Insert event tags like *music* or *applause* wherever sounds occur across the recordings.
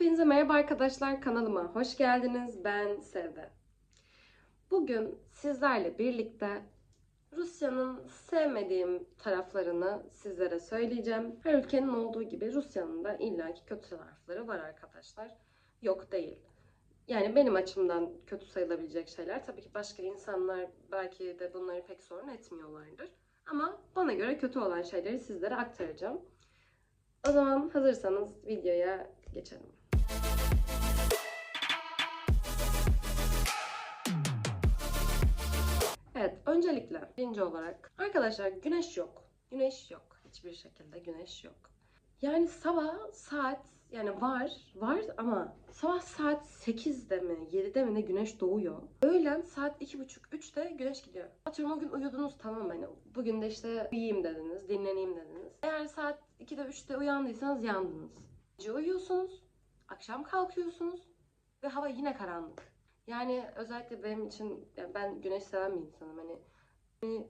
Hepinize merhaba arkadaşlar kanalıma hoş geldiniz. Ben Sevde. Bugün sizlerle birlikte Rusya'nın sevmediğim taraflarını sizlere söyleyeceğim. Her ülkenin olduğu gibi Rusya'nın da illaki kötü tarafları var arkadaşlar. Yok değil. Yani benim açımdan kötü sayılabilecek şeyler. Tabii ki başka insanlar belki de bunları pek sorun etmiyorlardır. Ama bana göre kötü olan şeyleri sizlere aktaracağım. O zaman hazırsanız videoya geçelim. Öncelikle birinci olarak arkadaşlar güneş yok. Güneş yok. Hiçbir şekilde güneş yok. Yani sabah saat yani var var ama sabah saat 8'de mi 7'de mi ne güneş doğuyor. Öğlen saat 2.30-3'te güneş gidiyor. Atıyorum o gün uyudunuz tamam hani bugün de işte uyuyayım dediniz, dinleneyim dediniz. Eğer saat 2'de 3'te uyandıysanız yandınız. Gece uyuyorsunuz, akşam kalkıyorsunuz ve hava yine karanlık. Yani özellikle benim için yani ben güneş seven bir insanım. Hani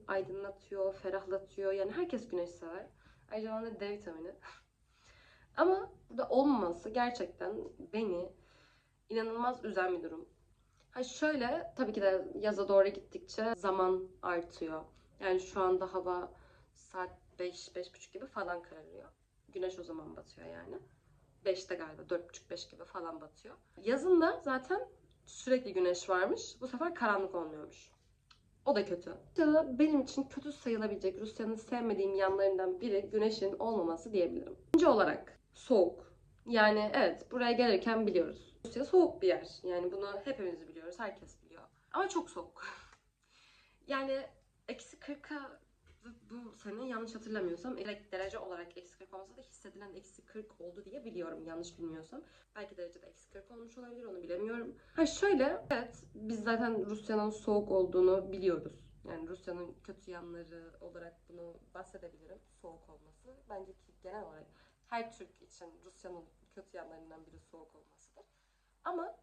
aydınlatıyor, ferahlatıyor. Yani herkes güneş sever. Aynı zamanda D vitamini. *laughs* Ama burada olmaması gerçekten beni inanılmaz üzen bir durum. Ha şöyle tabii ki de yaza doğru gittikçe zaman artıyor. Yani şu anda hava saat 5-5.30 gibi falan kararıyor. Güneş o zaman batıyor yani. 5'te galiba 4.30-5 gibi falan batıyor. Yazın da zaten sürekli güneş varmış. Bu sefer karanlık olmuyormuş. O da kötü. Rusya'da benim için kötü sayılabilecek Rusya'nın sevmediğim yanlarından biri güneşin olmaması diyebilirim. İkinci olarak soğuk. Yani evet buraya gelirken biliyoruz. Rusya soğuk bir yer. Yani bunu hepimiz biliyoruz. Herkes biliyor. Ama çok soğuk. *laughs* yani eksi 40'a bu sene yanlış hatırlamıyorsam direkt derece olarak eksi 40 olmasa da hissedilen eksi 40 oldu diye biliyorum yanlış bilmiyorsam. Belki derecede eksi 40 olmuş olabilir onu bilemiyorum. Ha şöyle evet biz zaten Rusya'nın soğuk olduğunu biliyoruz. Yani Rusya'nın kötü yanları olarak bunu bahsedebilirim. Soğuk olması. Bence ki genel olarak her Türk için Rusya'nın kötü yanlarından biri soğuk olmasıdır. Ama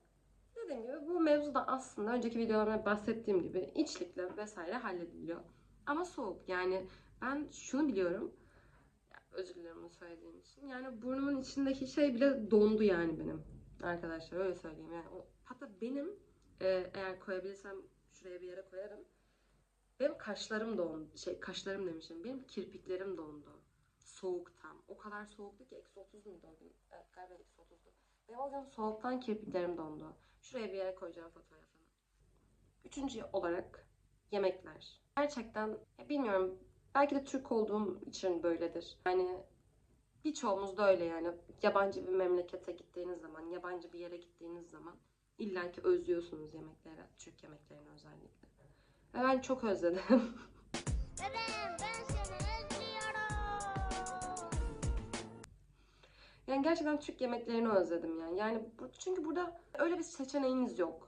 dediğim gibi bu mevzu da aslında önceki videolarımda bahsettiğim gibi içlikle vesaire hallediliyor. Ama soğuk. Yani ben şunu biliyorum. Özür dilerim bunu söylediğim için. Yani burnumun içindeki şey bile dondu yani benim. Arkadaşlar öyle söyleyeyim. Yani o, hatta benim e, eğer koyabilirsem şuraya bir yere koyarım. Benim kaşlarım dondu. Şey kaşlarım demişim. Benim kirpiklerim dondu. Soğuktan. O kadar soğuktu ki eksi 30 muydu o gün? Evet galiba eksi 30'du. Benim o gün soğuktan kirpiklerim dondu. Şuraya bir yere koyacağım fotoğrafını. Üçüncü olarak yemekler. Gerçekten bilmiyorum belki de Türk olduğum için böyledir. Yani birçoğumuz da öyle yani. Yabancı bir memlekete gittiğiniz zaman, yabancı bir yere gittiğiniz zaman illa ki özlüyorsunuz yemekleri, Türk yemeklerini özellikle. Ve ben çok özledim. *laughs* Dedem ben seni özlüyorum. Yani gerçekten Türk yemeklerini özledim yani. Yani çünkü burada öyle bir seçeneğiniz yok.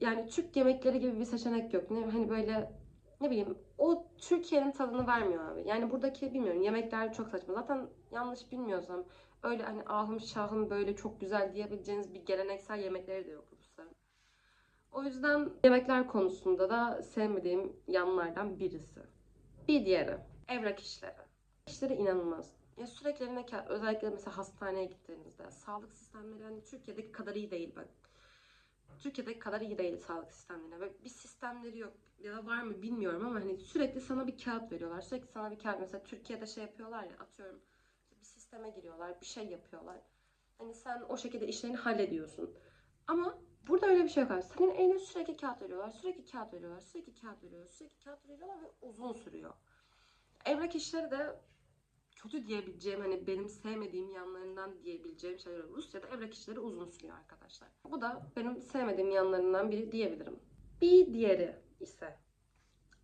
Yani Türk yemekleri gibi bir seçenek yok. Ne hani böyle ne bileyim o Türkiye'nin tadını vermiyor abi. Yani buradaki bilmiyorum yemekler çok saçma. Zaten yanlış bilmiyorsam öyle hani ahım şahım böyle çok güzel diyebileceğiniz bir geleneksel yemekleri de yok Rusların. O yüzden yemekler konusunda da sevmediğim yanlardan birisi. Bir diğeri evrak işleri. İşleri inanılmaz. Ya sürekli eline özellikle mesela hastaneye gittiğinizde sağlık sistemleri hani Türkiye'deki kadar iyi değil bak. Türkiye'deki kadar iyi değil sağlık sistemleri. Ve bir sistemleri yok ya da var mı bilmiyorum ama hani sürekli sana bir kağıt veriyorlar. Sürekli sana bir kağıt mesela Türkiye'de şey yapıyorlar ya atıyorum bir sisteme giriyorlar, bir şey yapıyorlar. Hani sen o şekilde işlerini hallediyorsun. Ama burada öyle bir şey yok abi. Senin eline sürekli kağıt veriyorlar, sürekli kağıt veriyorlar, sürekli kağıt veriyorlar, sürekli kağıt veriyorlar ve uzun sürüyor. Evrak işleri de kötü diyebileceğim hani benim sevmediğim yanlarından diyebileceğim şeyler var. Rusya'da evrak işleri uzun sürüyor arkadaşlar. Bu da benim sevmediğim yanlarından biri diyebilirim. Bir diğeri ise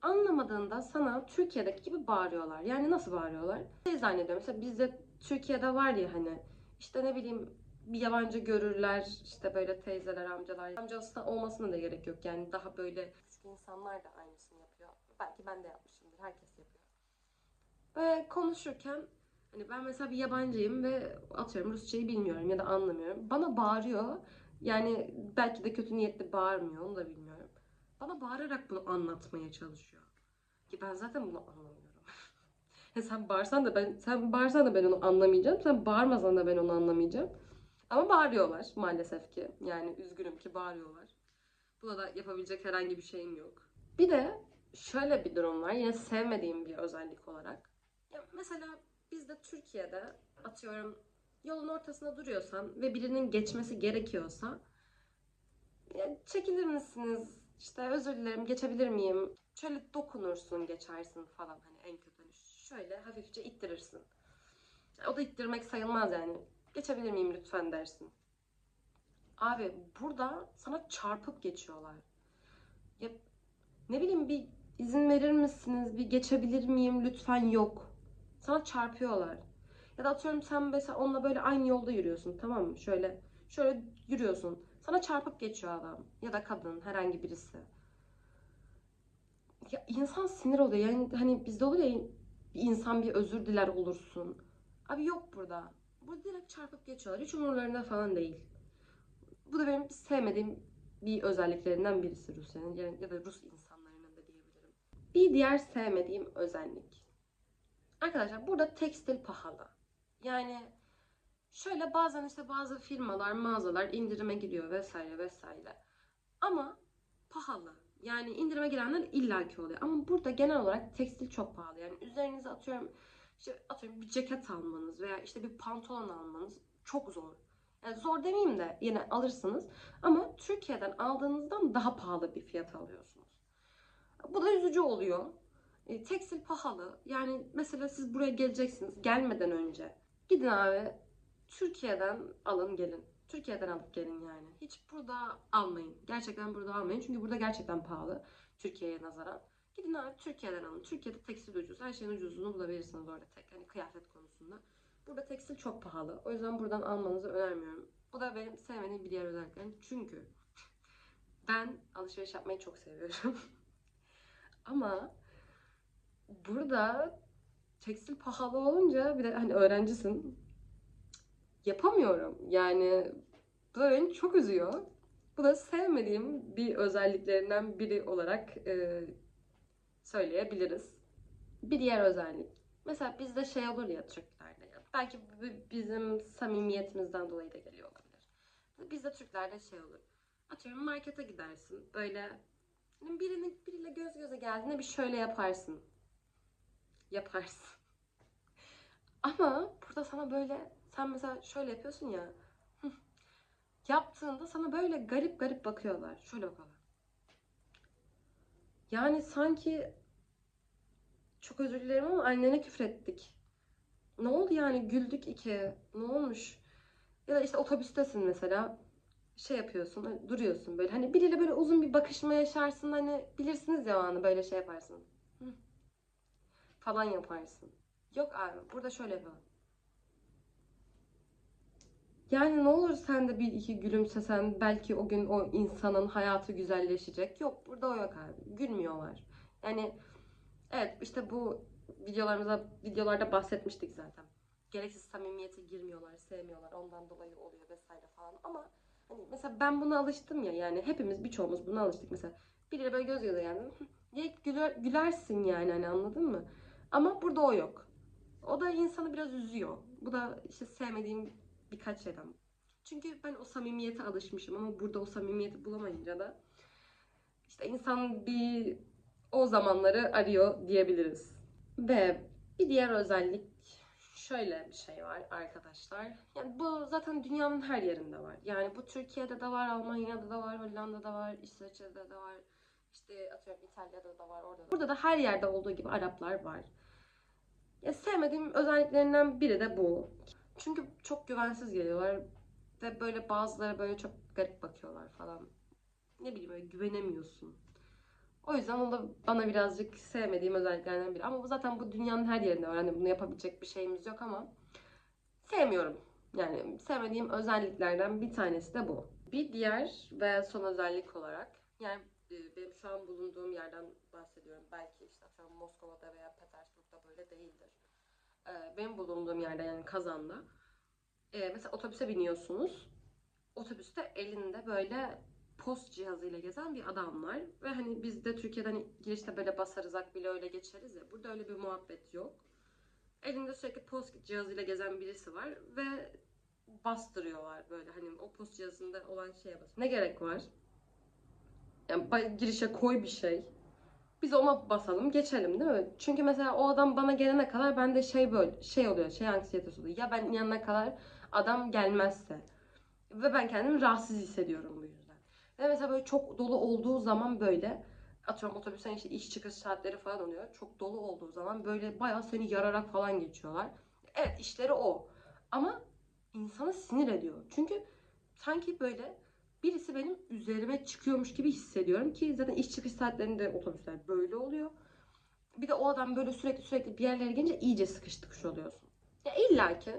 anlamadığında sana Türkiye'deki gibi bağırıyorlar. Yani nasıl bağırıyorlar? Şey zannediyorum mesela bizde Türkiye'de var ya hani işte ne bileyim bir yabancı görürler işte böyle teyzeler amcalar amcası olmasına da gerek yok yani daha böyle eski insanlar da aynısını yapıyor belki ben de yapmışımdır herkes ve konuşurken hani ben mesela bir yabancıyım ve atıyorum Rusçayı bilmiyorum ya da anlamıyorum bana bağırıyor yani belki de kötü niyetli bağırmıyor onu da bilmiyorum bana bağırarak bunu anlatmaya çalışıyor ki ben zaten bunu anlamıyorum *laughs* sen bağırsan da ben sen bağırsan da ben onu anlamayacağım. Sen bağırmasan da ben onu anlamayacağım. Ama bağırıyorlar maalesef ki. Yani üzgünüm ki bağırıyorlar. Buna da yapabilecek herhangi bir şeyim yok. Bir de şöyle bir durum var. Yine sevmediğim bir özellik olarak. Ya mesela biz de Türkiye'de atıyorum yolun ortasında duruyorsan ve birinin geçmesi gerekiyorsa ya çekilir misiniz? İşte özür dilerim geçebilir miyim? Şöyle dokunursun geçersin falan hani en kötü hani şöyle hafifçe ittirirsin. O da ittirmek sayılmaz yani. Geçebilir miyim lütfen dersin. Abi burada sana çarpıp geçiyorlar. Ya ne bileyim bir izin verir misiniz? Bir geçebilir miyim lütfen yok. Sana çarpıyorlar. Ya da atıyorum sen mesela onunla böyle aynı yolda yürüyorsun tamam mı? Şöyle şöyle yürüyorsun. Sana çarpıp geçiyor adam ya da kadın herhangi birisi. Ya insan sinir oluyor. Yani hani bizde olur ya bir insan bir özür diler olursun. Abi yok burada. Burada direkt çarpıp geçiyorlar. Hiç umurlarında falan değil. Bu da benim sevmediğim bir özelliklerinden birisi Rusya'nın ya ya da Rus insanlarının da diyebilirim. Bir diğer sevmediğim özellik. Arkadaşlar burada tekstil pahalı. Yani şöyle bazen işte bazı firmalar, mağazalar indirime giriyor vesaire vesaire. Ama pahalı. Yani indirime girenler illaki oluyor. Ama burada genel olarak tekstil çok pahalı. Yani üzerinize atıyorum işte atıyorum bir ceket almanız veya işte bir pantolon almanız çok zor. Yani zor demeyeyim de yine alırsınız ama Türkiye'den aldığınızdan daha pahalı bir fiyat alıyorsunuz. Bu da üzücü oluyor. E, tekstil pahalı. Yani mesela siz buraya geleceksiniz gelmeden önce. Gidin abi Türkiye'den alın gelin. Türkiye'den alıp gelin yani. Hiç burada almayın. Gerçekten burada almayın. Çünkü burada gerçekten pahalı. Türkiye'ye nazaran. Gidin abi Türkiye'den alın. Türkiye'de tekstil ucuz. Her şeyin ucuzluğunu bulabilirsiniz orada tek. Hani kıyafet konusunda. Burada tekstil çok pahalı. O yüzden buradan almanızı önermiyorum. Bu da benim sevmediğim bir diğer özelliklerim. Çünkü *laughs* ben alışveriş yapmayı çok seviyorum. *laughs* Ama burada tekstil pahalı olunca bir de hani öğrencisin. Yapamıyorum. Yani bu da beni çok üzüyor. Bu da sevmediğim bir özelliklerinden biri olarak e, söyleyebiliriz. Bir diğer özellik. Mesela bizde şey olur ya Türklerde. ya, Belki bizim samimiyetimizden dolayı da geliyor olabilir. Bizde Türklerde şey olur. Atıyorum markete gidersin. Böyle hani birinin biriyle göz göze geldiğinde bir şöyle yaparsın. Yaparsın. Ama burada sana böyle sen mesela şöyle yapıyorsun ya. Yaptığında sana böyle garip garip bakıyorlar. Şöyle bakıyorlar. Yani sanki çok özür dilerim ama annene küfrettik. Ne oldu yani güldük iki. Ne olmuş? Ya da işte otobüstesin mesela. Şey yapıyorsun, hani duruyorsun böyle. Hani biriyle böyle uzun bir bakışma yaşarsın. Hani bilirsiniz ya o anı böyle şey yaparsın. Falan yaparsın. Yok abi burada şöyle yapalım. Yani ne olur sen de bir iki gülümsesen belki o gün o insanın hayatı güzelleşecek. Yok burada o yok abi. Gülmüyorlar. Yani evet işte bu videolarımızda videolarda bahsetmiştik zaten. Gereksiz samimiyete girmiyorlar, sevmiyorlar. Ondan dolayı oluyor vesaire falan. Ama hani mesela ben buna alıştım ya yani hepimiz birçoğumuz buna alıştık mesela. Biriyle böyle göz göze geldim. *laughs* Diye güler, gülersin yani hani anladın mı? Ama burada o yok. O da insanı biraz üzüyor. Bu da işte sevmediğim birkaç şeyden. Çünkü ben o samimiyete alışmışım ama burada o samimiyeti bulamayınca da işte insan bir o zamanları arıyor diyebiliriz. Ve bir diğer özellik şöyle bir şey var arkadaşlar. Yani bu zaten dünyanın her yerinde var. Yani bu Türkiye'de de var, Almanya'da da var, Hollanda'da var, İsveç'te de var. İşte atıyorum İtalya'da da var, orada da. Burada da her yerde olduğu gibi Araplar var. Ya sevmediğim özelliklerinden biri de bu. Çünkü çok güvensiz geliyorlar ve böyle bazıları böyle çok garip bakıyorlar falan. Ne bileyim böyle güvenemiyorsun. O yüzden o da bana birazcık sevmediğim özelliklerden biri. Ama bu zaten bu dünyanın her yerinde var. Hani bunu yapabilecek bir şeyimiz yok ama sevmiyorum. Yani sevmediğim özelliklerden bir tanesi de bu. Bir diğer ve son özellik olarak yani e, benim şu an bulunduğum yerden bahsediyorum. Belki işte atıyorum Moskova'da veya Petersburg'da böyle değildir. E, Benim bulunduğum yerde yani Kazan'da. e, Mesela otobüse biniyorsunuz. Otobüste elinde böyle post cihazıyla gezen bir adam var. Ve hani biz de Türkiye'de hani girişte böyle basarız bile öyle geçeriz ya. Burada öyle bir muhabbet yok. Elinde sürekli post cihazıyla gezen birisi var ve bastırıyorlar böyle hani o post yazısında olan şeye bas. Ne gerek var? Yani girişe koy bir şey. Biz ona basalım geçelim değil mi? Çünkü mesela o adam bana gelene kadar bende şey böyle şey oluyor şey anksiyetesi oluyor. Ya ben yanına kadar adam gelmezse. Ve ben kendimi rahatsız hissediyorum bu yüzden. Ve mesela böyle çok dolu olduğu zaman böyle atıyorum otobüsten işte iş çıkış saatleri falan oluyor. Çok dolu olduğu zaman böyle bayağı seni yararak falan geçiyorlar. Evet işleri o. Ama insanı sinir ediyor. Çünkü sanki böyle birisi benim üzerime çıkıyormuş gibi hissediyorum ki zaten iş çıkış saatlerinde otobüsler böyle oluyor. Bir de o adam böyle sürekli sürekli bir yerlere gelince iyice sıkıştıkmış oluyorsun. Ya illa ki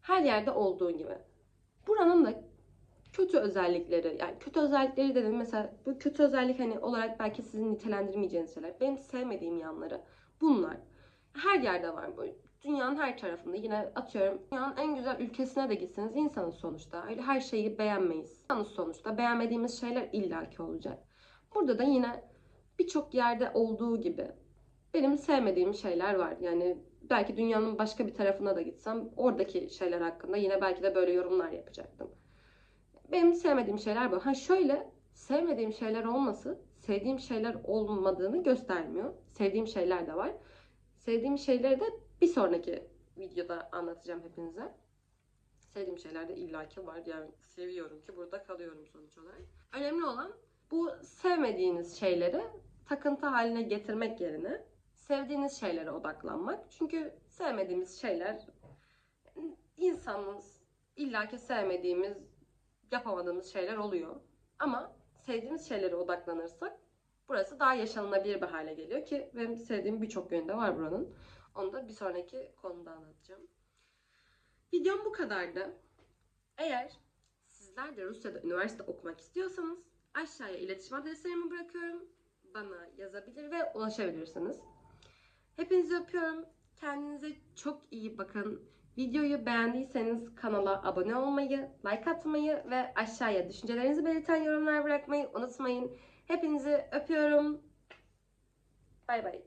her yerde olduğu gibi. Buranın da kötü özellikleri yani kötü özellikleri dedim mesela bu kötü özellik hani olarak belki sizin nitelendirmeyeceğiniz şeyler. Benim sevmediğim yanları bunlar. Her yerde var bu. Dünyanın her tarafında yine atıyorum dünyanın en güzel ülkesine de gitseniz insanız sonuçta. Öyle her şeyi beğenmeyiz. İnsanız sonuçta. Beğenmediğimiz şeyler illaki olacak. Burada da yine birçok yerde olduğu gibi benim sevmediğim şeyler var. Yani belki dünyanın başka bir tarafına da gitsem oradaki şeyler hakkında yine belki de böyle yorumlar yapacaktım. Benim sevmediğim şeyler bu. Ha şöyle sevmediğim şeyler olması sevdiğim şeyler olmadığını göstermiyor. Sevdiğim şeyler de var. Sevdiğim şeyleri de bir sonraki videoda anlatacağım hepinize. Sevdiğim şeyler de illaki var. Yani seviyorum ki burada kalıyorum sonuç olarak. Önemli olan bu sevmediğiniz şeyleri takıntı haline getirmek yerine sevdiğiniz şeylere odaklanmak. Çünkü sevmediğimiz şeyler insanız illaki sevmediğimiz, yapamadığımız şeyler oluyor. Ama sevdiğimiz şeylere odaklanırsak burası daha yaşanılabilir bir hale geliyor ki benim sevdiğim birçok yönde var buranın. Onu da bir sonraki konuda anlatacağım. Videom bu kadardı. Eğer sizler de Rusya'da üniversite okumak istiyorsanız aşağıya iletişim adreslerimi bırakıyorum. Bana yazabilir ve ulaşabilirsiniz. Hepinizi öpüyorum. Kendinize çok iyi bakın. Videoyu beğendiyseniz kanala abone olmayı, like atmayı ve aşağıya düşüncelerinizi belirten yorumlar bırakmayı unutmayın. Hepinizi öpüyorum. Bay bay.